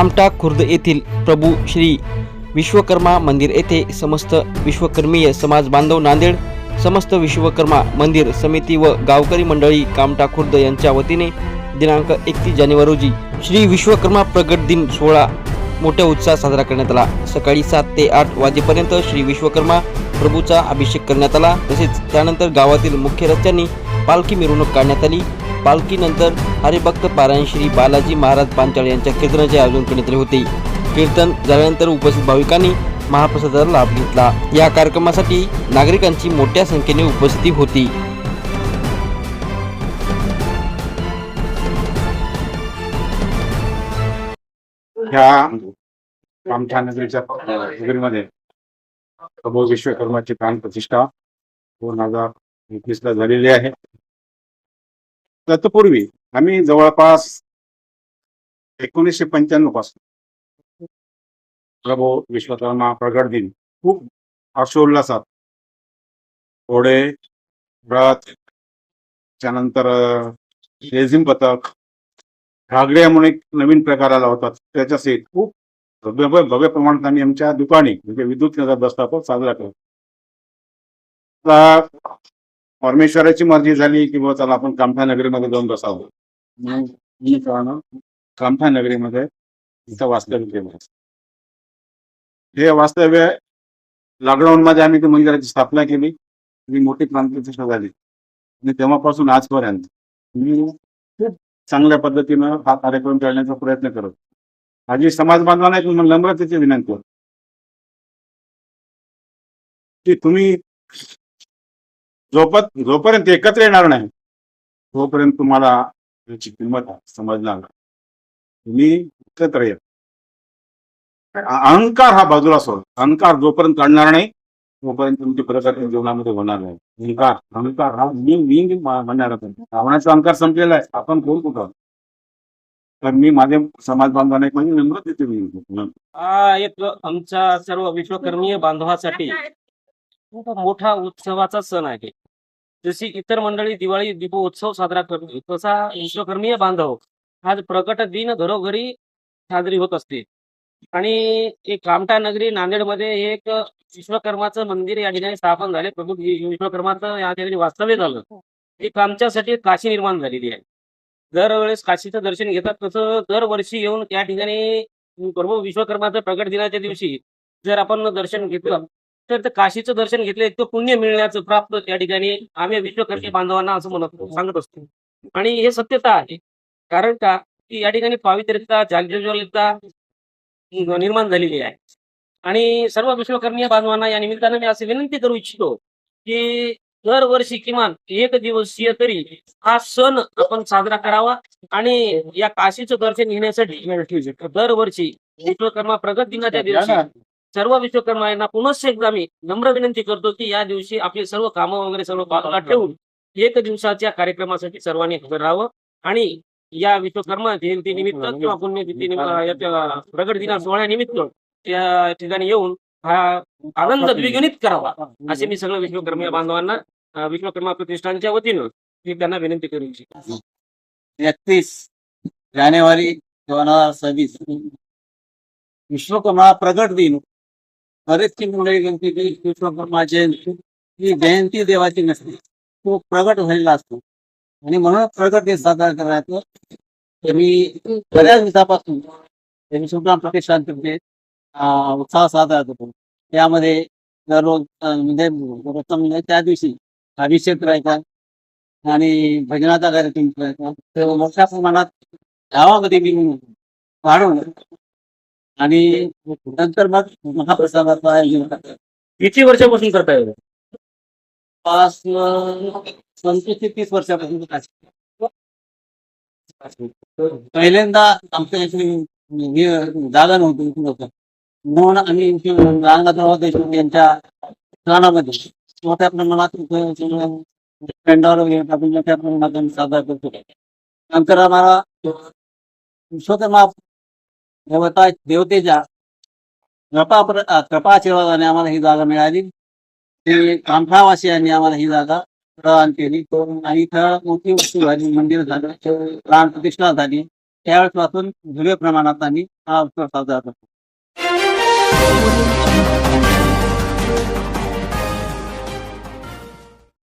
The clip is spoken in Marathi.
कामटा खुर्द येथील प्रभू श्री विश्वकर्मा मंदिर येथे समस्त विश्वकर्मीय समाज बांधव नांदेड समस्त विश्वकर्मा मंदिर समिती व गावकरी मंडळी कामटा खुर्द यांच्या वतीने दिनांक एकतीस जानेवारी रोजी श्री विश्वकर्मा प्रगट दिन सोहळा मोठ्या उत्साहात साजरा करण्यात आला. सकाळी सात ते आठ वाजेपर्यंत श्री विश्वकर्मा प्रभूचा अभिषेक करण्यात आला. तसेच त्यानंतर गावातील मुख्य रस्त्यांनी पालखी मिरवणूक काढण्यात आली. पालखीनंतर हरिभक्त पारायण श्री बालाजी महाराज पांचाळ यांच्या कीर्तनाचे आयोजन करण्यात आले होते. कीर्तन झाल्यानंतर उपस्थित भाविकांनी महाप्रसादाचा लाभ घेतला. या कार्यक्रमासाठी नागरिकांची मोठ्या संख्येने उपस्थिती होती. ह्या आमच्या नगरीच्या नगरीमध्ये प्रभू विश्वकर्माची प्राण प्रतिष्ठा दोन हजार एकवीस ला झालेली आहे. तत्पूर्वी आम्ही जवळपास एकोणीसशे पंच्याण्णवपासून प्रभू विश्वकर्मा प्रगट दिन खूप हर्षोल्लासात. घोडे व्रत त्यानंतर रेझिम पथक घागड्या म्हणून एक नवीन प्रकार आला होता. त्याच्या सहित खूप भव्य भव्य प्रमाणात आम्ही आमच्या दुकानी म्हणजे विद्युत केंद्रात बसता तो साजरा करतो परमेश्वराची मर्जी झाली की बुवा चला आपण कामठा नगरीमध्ये जाऊन बसावं. मी कारण कामठा नगरीमध्ये इथं वास्तव्य केलं. हे वास्तव्य लॉकडाऊन मध्ये आम्ही त्या मंदिराची स्थापना केली. मोठी क्रांतिप्रतिष्ठा झाली. आणि तेव्हापासून आजपर्यंत मी खूप चांगल्या पद्धतीनं हा कार्यक्रम करण्याचा प्रयत्न करत. माझी समाज बांधवांना एक नम्रतेची विनंती की तुम्ही जोपत जोपर्यंत एकत्र येणार नाही तोपर्यंत तुम्हाला त्याची किंमत समजणार तुम्ही एकत्र या. अहंकार हा बाजूला सोड अहंकार जोपर्यंत काढणार नाही तोपर्यंत तुमची प्रगती जीवनामध्ये होणार नाही. अहंकार अहंकार हा मी मी म्हणणार रावणाचा अहंकार संपलेला आहे. आपण कोण कुठं तर मी माझे समाज बांधवांना एक म्हणजे नम्र देते मी. हा एक आमच्या सर्व विश्वकर्मीय बांधवासाठी खूप मोठा उत्सवाचा सण आहे. जशी इतर मंडळी दिवाळी दीपोत्सव साजरा करतो तसा विश्वकर्मीय बांधव आज प्रकट दिन घरोघरी साजरी होत असते. आणि एक नगरी नांदेडमध्ये एक विश्वकर्माचं मंदिर या ठिकाणी स्थापन झाले. प्रभू विश्वकर्माचं या ठिकाणी वास्तव्य झालं. एक आमच्यासाठी काशी निर्माण झालेली आहे. दरवेळेस काशीचं दर्शन घेतात तसं दरवर्षी येऊन त्या ठिकाणी प्रभू विश्वकर्माचं प्रकट दिनाच्या दिवशी जर आपण दर्शन घेतलं तर ते काशीचं दर्शन घेतलं इतकं पुण्य मिळण्याचं प्राप्त त्या ठिकाणी आम्ही विश्वकर्मी बांधवांना असं म्हणत सांगत असतो. आणि हे सत्यता आहे. कारण का? की या ठिकाणी पावित्र्यता जागज्वलता निर्माण झालेली आहे. आणि सर्व विश्वकर्मीय बांधवांना या निमित्तानं मी असे विनंती करू इच्छितो की दरवर्षी किमान एक दिवसीय तरी हा सण आपण साजरा करावा आणि या काशीचं दर्शन घेण्यासाठी दरवर्षी विश्वकर्मा प्रगत दिनाच्या या. दिवशी सर्व विश्वकर्मांना पुनश्च एकदा मी नम्र विनंती करतो की या दिवशी आपली सर्व कामं वगैरे सर्व बाजूला ठेवून एक दिवसाच्या कार्यक्रमासाठी सर्वांनी हजर राहावं आणि या विश्वकर्मा जयंती निमित्त किंवा पुण्यतिथी प्रगट दिना सोहळ्यानिमित्त त्या ठिकाणी येऊन हा आनंद द्विगुणित करावा असे मी सगळं विश्वकर्मीय बांधवांना विश्वकर्मा प्रतिष्ठानच्या वतीनं मी त्यांना विनंती करू इच्छितो. एकतीस जानेवारी दोन हजार सव्वीस. विश्वकर्मा प्रगट दिन. बरेचशी मंडळी गणती विश्वकर्मा जयंती ही जयंती देवाची नसते. तो प्रगट झालेला असतो. आणि म्हणून प्रगट दिन साजरा करायचं. त्यांनी मी बऱ्याच दिवसापासून त्यांनी शिवराम प्रतिष्ठानतर्फे उत्साह साजरा करतो. त्यामध्ये दररोज म्हणजे प्रथम म्हणजे त्या दिवशी अभिषेक करायचा आणि भजनाचा कार्यक्रम करायचा. तर मोठ्या प्रमाणात गावामध्ये मी वाढवलं आणि नंतर मग महाप्रसादाचं आयोजन करतात. किती वर्षापासून करता पाच पंचवीस ते तीस वर्षापासून पहिल्यांदा आमच्या इथे जागा नव्हती नव्हतं म्हणून आम्ही रांगाधराव देशमुख यांच्या स्थानामध्ये मोठ्या प्रमाणात पेंडावर वगैरे टाकून मोठ्या प्रमाणात आम्ही साजरा करतो. नंतर आम्हाला स्वतः देवता देवतेच्या कृपा कृपाशीर्वादाने आम्हाला ही जागा मिळाली. ते कामठावासियांनी आम्हाला ही जागा प्रदान केली. आणि इथं मोठी वस्तू झाली मंदिर झालं प्राण प्रतिष्ठा झाली. त्यावेळेपासून भव्य प्रमाणात आम्ही हा उत्सव साजरा करतो.